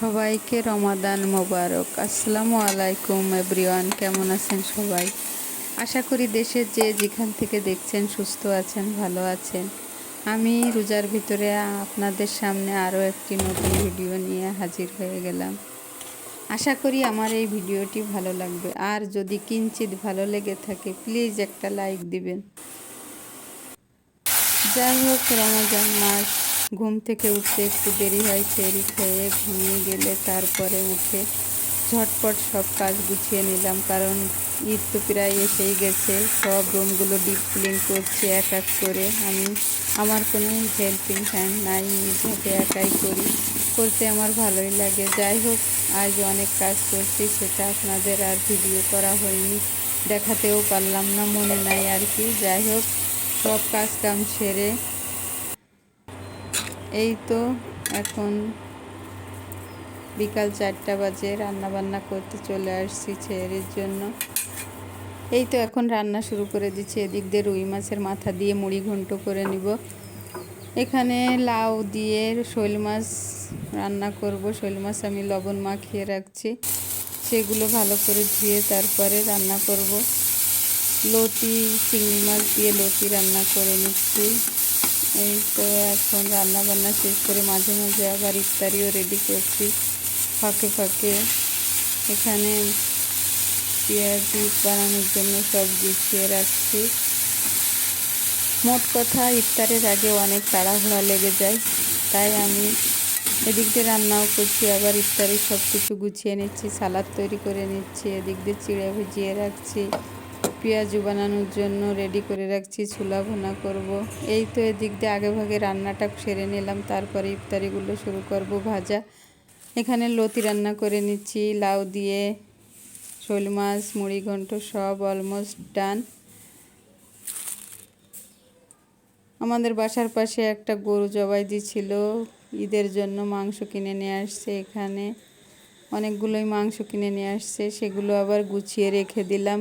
সবাইকে রমাদান মোবারক। আসসালামু আলাইকুম, এভরিওয়ান। কেমন আছেন সবাই? আশা করি দেশের যে যেখান থেকে দেখছেন সুস্থ আছেন, ভালো আছেন। আমি রোজার ভিতরে আপনাদের সামনে আরও একটি নতুন ভিডিও নিয়ে হাজির হয়ে গেলাম। আশা করি আমার এই ভিডিওটি ভালো লাগবে। আর যদি কিঞ্চিত ভালো লেগে থাকে, প্লিজ একটা লাইক দিবেন। যাই হোক, রমজান মাস ঘুম থেকে উঠতে একটু দেরি হয় চেরি খেয়ে ঘুমিয়ে গেলে তারপরে উঠে ঝটপট সব কাজ গুছিয়ে নিলাম। কারণ ঈদ তো প্রায় এসেই গেছে, সব রুমগুলো ডিপ ক্লিন করছি এক এক করে। আমি, আমার কোনো হেল্পিং হ্যান্ড নাই নিজেকে একাই করি। করতে আমার ভালোই লাগে। যাই হোক, আজ অনেক কাজ করছি, সেটা আপনাদের আর ভিডিও করা হয়নি, দেখাতেও পারলাম না, মনে নাই আর কি। যাই হোক, সব কাজ কাম সেরে এই তো এখন বিকাল চারটা বাজে রান্না বান্না করতে চলে আসছি ছেলের জন্য। এই তো এখন রান্না শুরু করে দিচ্ছি, এদিক দিয়ে রুই মাছের মাথা দিয়ে মুড়ি ঘন্ট করে নিব। এখানে লাউ দিয়ে শৈল মাছ রান্না করব, শৈল মাছ আমি লবণ মাখিয়ে রাখছি। সেগুলো ভালো করে ধুয়ে তারপরে রান্না করব। লতি, চিংড়ি মাছ দিয়ে লতি রান্না করে নিচ্ছি। এই তো এখন রান্না বান্না শেষ করে মাঝে মাঝে আবার ইফতারিও রেডি করছি, ফাঁকে ফাঁকে। এখানে পেঁয়াজি বানানোর জন্য সব গুছিয়ে রাখছি। মোট কথা ইফতারের আগে অনেক তাড়াহুড়া লেগে যায়, তাই আমি এদিক দিয়ে রান্নাও করছি, আবার ইফতারি সব কিছু গুছিয়ে নিচ্ছি, সালাদ তৈরি করে নিচ্ছি, এদিক দিয়ে চিড়ে ভিজিয়ে রাখছি। পেঁয়াজু বানানোর জন্য রেডি করে রাখছি ছোলা ভুনা করব। এই তো এদিক দিয়ে আগে ভাগে রান্নাটা সেরে নিলাম, তারপরে ইফতারিগুলো শুরু করব ভাজা। এখানে লতি রান্না করে নিচ্ছি, লাউ দিয়ে শোল মাছ, মুড়ি ঘন্ট সব অলমোস্ট ডান আমাদের বাসার পাশে একটা গরু জবাই দিছিল ঈদের জন্য মাংস কিনে নিয়ে আসছে এখানে। অনেকগুলোই মাংস কিনে নিয়ে আসছে, সেগুলো আবার গুছিয়ে রেখে দিলাম।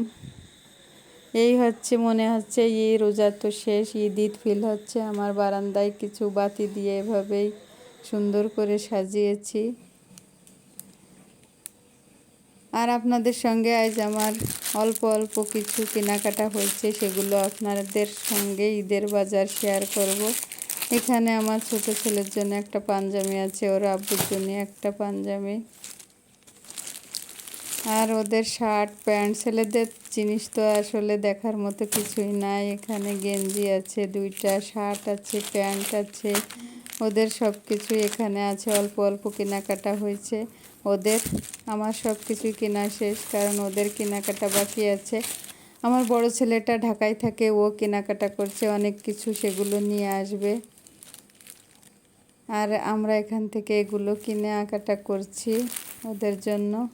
এই হচ্ছে, মনে হচ্ছে, এই রোজা তো শেষ ঈদ ঈদ ফিল হচ্ছে। আমার বারান্দায় কিছু বাতি দিয়ে এভাবেই সুন্দর করে সাজিয়েছি। আর আপনাদের সঙ্গে আজ আমার অল্প অল্প কিছু কেনাকাটা হয়েছে, সেগুলো আপনাদের সঙ্গে ঈদের বাজার শেয়ার করব। এখানে আমার ছোট ছেলের জন্য একটা পাঞ্জামি আছে, ওর আব্বুর জন্য একটা পাঞ্জামি আর ওদের শার্ট, প্যান্ট, ছেলেদের জিনিস তো আসলে দেখার মতো কিছুই নাই। এখানে গেঞ্জি আছে, দুইটা শার্ট আছে, প্যান্ট আছে। ওদের সব কিছু এখানে আছে। অল্প অল্প কেনাকাটা হয়েছে। ওদের, আমার সব কিছুই কেনা শেষ, কারণ ওদের কেনাকাটা বাকি আছে। আমার বড় ছেলেটা ঢাকায় থাকে, ও কেনাকাটা করছে, অনেক কিছু সেগুলো নিয়ে আসবে। আর আমরা এখান থেকে এগুলো কিনে আঁকাটা করছি ওদের জন্য।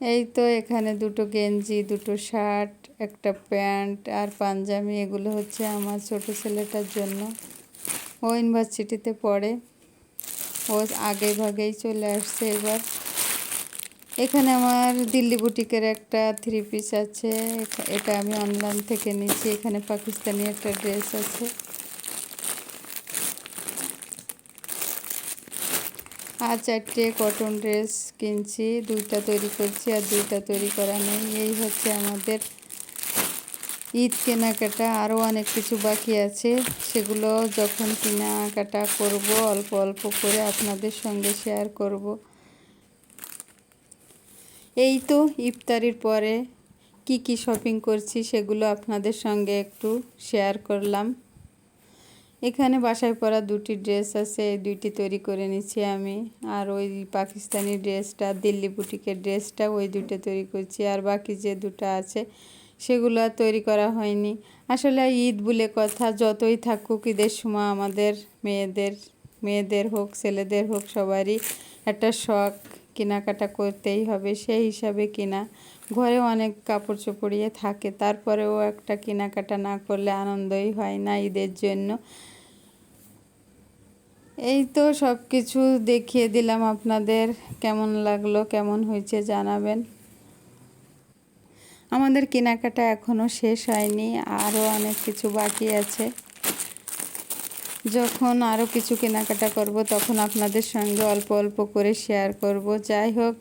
এই তো এখানে দুটো গেঞ্জি, দুটো শার্ট, একটা প্যান্ট আর পাঞ্জাবি, এগুলো হচ্ছে আমার ছোট ছেলেটার জন্য। ও ইউনিভার্সিটিতে পড়ে। ও আগে ভাগেই চলে আসছে এবার। এখানে আমার দিল্লি বুটিকের একটা থ্রি পিস আছে। এটা আমি অনলাইন থেকে নিচ্ছি। এখানে পাকিস্তানি একটা ড্রেস আছে। আর চারটে কটন ড্রেস কিনছি, দুইটা তৈরি করছি আর দুইটা তৈরি করা নেই। এই হচ্ছে আমাদের ঈদ কেনাকাটা। আরও অনেক কিছু বাকি আছে। সেগুলো যখন কেনাকাটা করব, অল্প অল্প করে আপনাদের সঙ্গে শেয়ার করব। এই তো ইফতারির পরে কি কি শপিং করছি, সেগুলো আপনাদের সঙ্গে একটু শেয়ার করলাম। এখানে বাসায় পরা দুটি ড্রেস আছে এই দুইটি তৈরি করে নিচ্ছি আমি। আর ওই পাকিস্তানি ড্রেসটা, দিল্লি বুটিকের ড্রেসটা, ওই দুটো তৈরি করছি। আর বাকি যে দুটো আছে, সেগুলো তৈরি করা হয়নি। আসলে ঈদ বলে কথা, যতই থাকুক, ঈদের সময় আমাদের মেয়েদের মেয়েদের হোক, ছেলেদের হোক, সবারই একটা শখ। কেনাকাটা করতেই হবে, সেই হিসাবে কিনা। ঘরে অনেক কাপড় চোপড়িয়ে থাকে, তারপরেও একটা কেনাকাটা না করলে আনন্দই হয় না ঈদের জন্য। এই তো সব কিছু দেখিয়ে দিলাম আপনাদের, কেমন লাগল, কেমন হয়েছে জানাবেন। আমাদের কেনাকাটা এখনও শেষ হয়নি, আরও অনেক কিছু বাকি আছে। যখন আরও কিছু কেনাকাটা করব, তখন আপনাদের সঙ্গে অল্প অল্প করে শেয়ার করব। যাই হোক,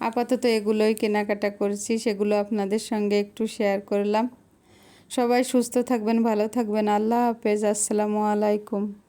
আপাতত এগুলোই কেনাকাটা করছি, সেগুলো আপনাদের সঙ্গে একটু শেয়ার করলাম। সবাই সুস্থ থাকবেন, ভালো থাকবেন। আল্লাহ হাফেজ। আসসালামু আলাইকুম।